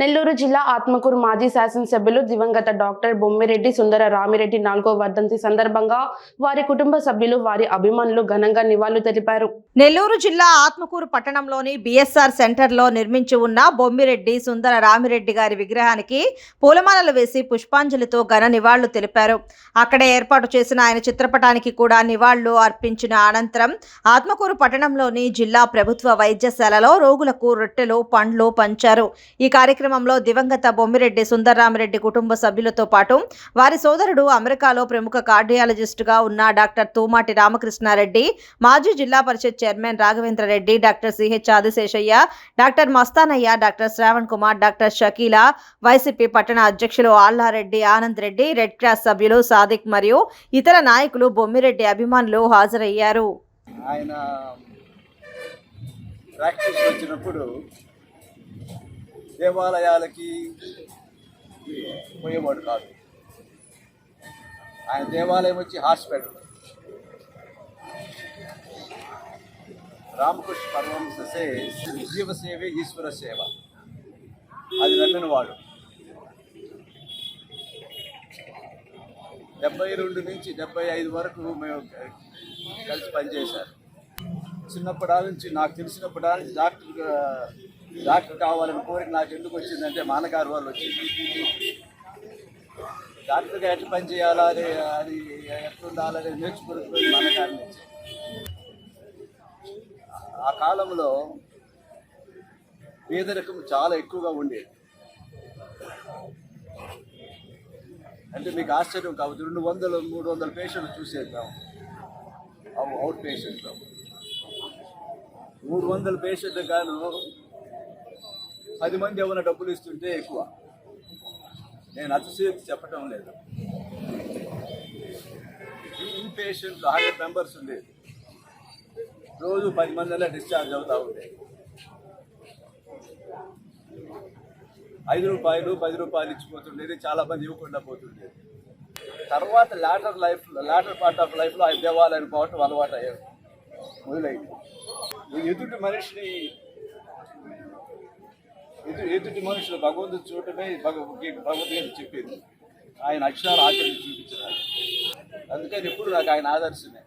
నెల్లూరు జిల్లా ఆత్మకూరు మాజీ శాసనసభ్యులు దివంగత డాక్టర్ బొమ్మిరెడ్డి సుందర రామిరెడ్డి నాలుగో వర్ధంతి సందర్భంగా వారి కుటుంబ సభ్యులు వారి అభిమానులు ఘనంగా నివాళులు తెలిపారు. నెల్లూరు జిల్లా ఆత్మకూరు పట్టణంలోని బిఎస్ఆర్ సెంటర్లో నిర్మించి ఉన్న బొమ్మిరెడ్డి సుందర రామిరెడ్డి గారి విగ్రహానికి పూలమాలలు వేసి పుష్పాంజలితో ఘన నివాళులు తెలిపారు. అక్కడే ఏర్పాటు చేసిన ఆయన చిత్రపటానికి కూడా నివాళులు అర్పించిన అనంతరం ఆత్మకూరు పట్టణంలోని జిల్లా ప్రభుత్వ వైద్యశాలలో రోగులకు రొట్టెలు పండ్లు పంచారు. ఈ కార్యక్రమం కార్యక్రమంలో దివంగత బొమ్మిరెడ్డి సుందరరామిరెడ్డి కుటుంబ సభ్యులతో పాటు వారి సోదరుడు అమెరికాలో ప్రముఖ కార్డియాలజిస్టుగా ఉన్న డాక్టర్ తూమాటి రామకృష్ణారెడ్డి మాజీ Zilla Parishad chairman Raghavendra Reddy doctor CH Adiseshaiah doctor Mastanaiah doctor Shravan Kumar doctor Shakeela YCP పట్టణ అధ్యక్షులు ఆల్లారెడ్డి ఆనంద్ రెడ్డి రెడ్ క్రాస్ సభ్యులు సాదిక్ మరియు ఇతర నాయకులు బొమ్మిరెడ్డి అభిమానులు హాజరయ్యారు. ఆయన ప్రాక్టీస్ వచ్చినప్పుడు దేవాలయాలకి పోయేవాడు కాదు. ఆయన దేవాలయం వచ్చి హాస్పిటల్. రామకృష్ణ పరమహంస జీవ సేవే ఈశ్వర సేవ. అది నమ్మినవాడు. డెబ్బై రెండు నుంచి డెబ్బై ఐదు వరకు మేము కలిసి పనిచేశారు. చిన్నప్పటి నుంచి నాకు తెలిసినప్పటి నుంచి డాక్టర్ డాక్టర్ కావాలని కోరిక నాకు ఎందుకు వచ్చిందంటే మా నాన్నగారు వాళ్ళు వచ్చింది. డాక్టర్గా ఎట్లా పని చేయాలా? అది అది ఎట్లుండాలని నేర్చుకుని మా నాన్నగారి నుంచి ఆ కాలంలో పేదరికం చాలా ఎక్కువగా ఉండేది. అంటే మీకు ఆశ్చర్యం కావచ్చు. రెండు వందలు మూడు వందల పేషెంట్లు చూసేద్దాం అవు- అవుట్ పేషెంట్లు. మూడు వందల పేషెంట్లు గాను పది మంది ఏమైనా డబ్బులు ఇస్తుంటే ఎక్కువ. నేను అతిశయోక్తి చెప్పటం లేదు. ఇన్ పేషెంట్లు హండ్రెడ్ మెంబర్స్ ఉండేది రోజు పది మందిలా డిశ్చార్జ్ అవుతా ఉండేది ఐదు రూపాయలు పది రూపాయలు ఇచ్చిపోతుండేది చాలా మంది ఇవ్వకుండా పోతుండేది. తర్వాత later life later part of లైఫ్లో ఆ దేవాలయం పోవటం అలవాటు అయ్యారు మొదలైంది. ఈ ఎదుటి మనిషిని ఎదుటి మనుషులు భగవంతుడు చూడటమే భగవద్గీత భగవద్గీత చెప్పేది. ఆయన అక్షరాలు ఆచరించి చూపించారు అందుకని ఎప్పుడు నాకు ఆయన ఆదర్శమే.